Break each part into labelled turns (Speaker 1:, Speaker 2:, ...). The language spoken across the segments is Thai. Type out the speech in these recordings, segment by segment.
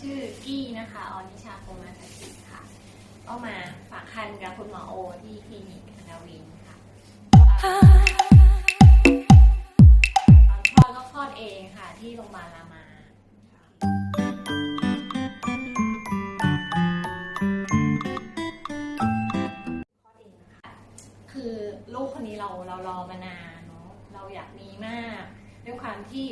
Speaker 1: ชื่อกี้นะคะออนิชาโคมาสกิค่ะก็มาฝากคันกับคุณหมอโอที่คลินิกนาวินค่ะตอนคลอดก็คลอดเองค่ะ ที่โรงพยาบาลรามาข้อดีนะคะคือลูกคนนี้เราเรารอมานานเนาะเราอยากมีมาก ด้วยความที่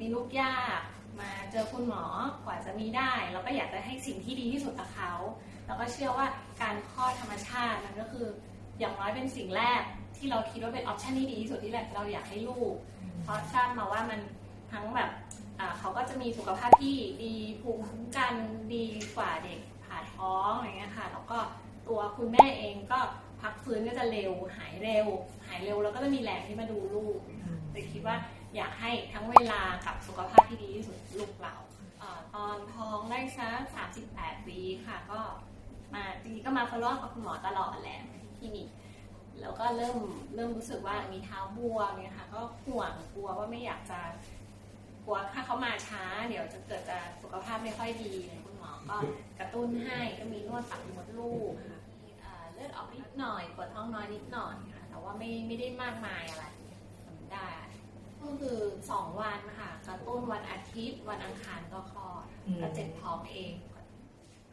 Speaker 1: มีลูกยาก มาเจอคุณหมอกว่าจะมีได้ เราก็อยากจะให้สิ่งที่ดีที่สุดกับเขาแล้วก็เชื่อว่าการคลอดธรรมชาติมันก็คือ อย่างน้อยเป็นสิ่งแรกที่เราคิดว่าเป็นออปชันที่ดีที่สุดที่เราอยากให้ลูก เพราะทราบมาว่ามันทั้งแบบอ่าเขาก็จะมีสุขภาพที่ดีภูมิคุ้มกันดีกว่าเด็กผ่าท้องอะไรเงี้ยค่ะแล้วก็ตัวคุณแม่เองก็พักฟื้นก็จะเร็วหายเร็ว หายเร็วแล้วก็จะมีแรงที่มาดูลูกเลยคิดว่า อยากให้ทั้งเวลากับสุขภาพที่ดีที่สุดลูกเราอตอนท้องได้สัก38วีค่ะ ก็มาจริงๆก็มาฟอลล่กับคุณหมอตลอดแหละที่นิกแล้วก็เริ่มเริ่มรู้สึกว่ามีเท้าบวมเนี่ยค่ะ ก็ห่วงกลัวว่าไม่อยากจะกลัวถ้าเขามาช้า เดี๋ยวจะเกิดจะสุขภาพไม่ค่อยดีคุณหมอก็กระตุ้นให้ก็มีนวดตัดมดลูกค่ะเลือดออกนิดหน่อยปวดท้องน้อยนิดหน่อยค่ะแต่ว่าไม่ไม่ได้มากมายอะไรได้ ก็คือสองวันค่ะกระตุ้นวันอาทิตย์ วันอังคารก็คลอด
Speaker 2: อืม
Speaker 1: ก็เจ็บท้องเอง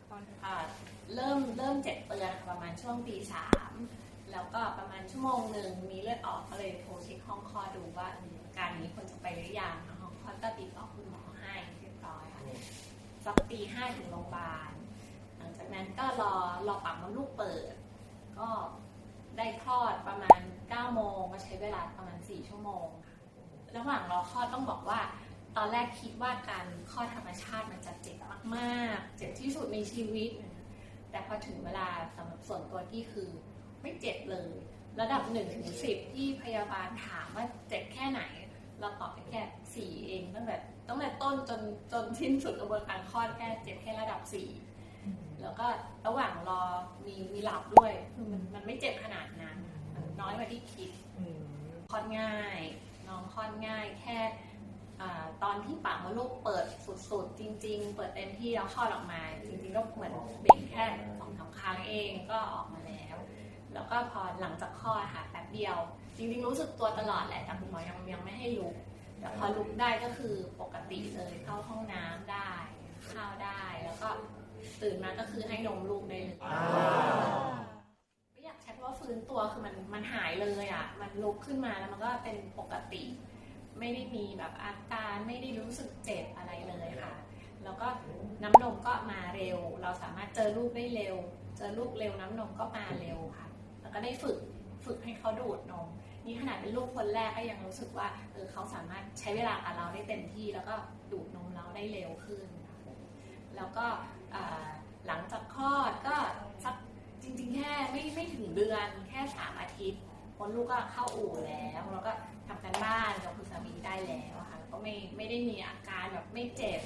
Speaker 1: ตอนอ่าเริ่มเริ่มเจ็บเตือนค่ะประมาณช่วงตีสามแล้วก็ประมาณชั่วโมงหนึ่งมีเลือดออกก็เลยโทรเช็คห้องคลอดดูว่าอาการนี้ควรจะไปหรือยังห้องคลอดก็ติดต่อคุณหมอให้เรียบร้อยค่ะสักตีห้าถึงโรงพยาบาลหลังจากนั้นก็รอรอปากมดลูกเปิด ก็ได้คลอดประมาณ9โมงก็ใช้เวลาประมาณ 4 ชั่วโมงค่ะ ระหว่างรอคลอดต้องบอกว่า ตอนแรกคิดว่าการคลอดธรรมชาติมันจะเจ็บมากๆ เจ็บที่สุดในชีวิต แต่พอถึงเวลาสำหรับส่วนตัวที่คือไม่เจ็บเลย ระดับ1นถึงสิที่พยาบาลถามว่าเจ็บแค่ไหน เราตอบไปแค่สี่เองตั้งแต่ตั้งแต่ต้นจนจนสิ้นสุดกระบวนการคลอดแค่เจ็บแค่ระดับสี่แล้วก็ระหว่างรอมีมีหลับด้วยคือมันมันไม่เจ็บขนาดนั้นมันน้อยกว่าที่คิด
Speaker 2: อืม
Speaker 1: คลอดง่าย น้องคลอดง่ายแค่ตอนที่ปากมดลูกเปิดสุดๆ จริง ๆ เปิดเต็มที่แล้วคลอดออกมา จริงๆก็เหมือนเบ่งแค่สองสามครั้งเองก็ออกมาแล้ว แล้วก็พอหลังจากคลอดค่ะแป๊บเดียว จริงๆรู้สึกตัวตลอดแหละแต่คุณหมอยังยังไม่ให้ลุกแต่พอลุกได้ก็คือปกติเลยเข้าห้องน้ำได้ข้าวได้แล้วก็ตื่นมาก็คือให้นมลูกได้เลย ตัวคือมันมันหายเลยอะ มันลุกขึ้นมาแล้วมันก็เป็นปกติ ไม่ได้มีแบบอาการไม่ได้รู้สึกเจ็บอะไรเลยค่ะ แล้วก็น้ำนมก็มาเร็ว เราสามารถเจอลูกได้เร็ว เจอลูกเร็วน้ำนมก็มาเร็วค่ะ แล้วก็ได้ฝึกฝึกให้เขาดูดนมนี่ขนาดเป็นลูกคนแรกก็ยังรู้สึกว่าเออเขาสามารถใช้เวลากับเราได้เต็มที่ แล้วก็ดูดนมเราได้เร็วขึ้น แล้วก็อ่าหลังจากคลอดก็สัก จริงๆ แค่ไม่ไม่ถึงเดือนแค่สามอาทิตย์ คนลูกก็เข้าอู่แล้วแล้วก็ทำการบ้านกับคุณสามีได้แล้วอะค่ะแล้วก็ไม่ไม่ได้มีอาการแบบไม่เจ็บ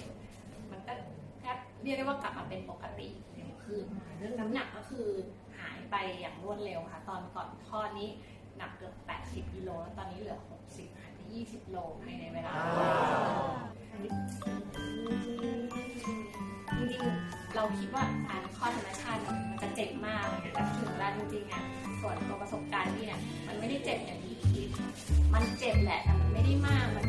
Speaker 1: มันก็แทบเรียกได้ว่ากลับมาเป็นปกติเร็วขึ้นค่ะเรื่องน้ำหนักก็คือหายไปอย่างรวดเร็วค่ะ ตอนก่อนคลอดนี้หนักเกือบ 80กิโลแล้วตอนนี้เหลือ 60หายไป20โลภายในเวลา เราคิดว่าการคลอดธรรมชาติมันจะเจ็บมากเลยนะแต่ถึงแล้วจริงๆอะส่วนตัวประสบการณ์นี่เนี่ยมันไม่ได้เจ็บอย่างที่คิด มันเจ็บแหละแต่มันไม่ได้มากมัน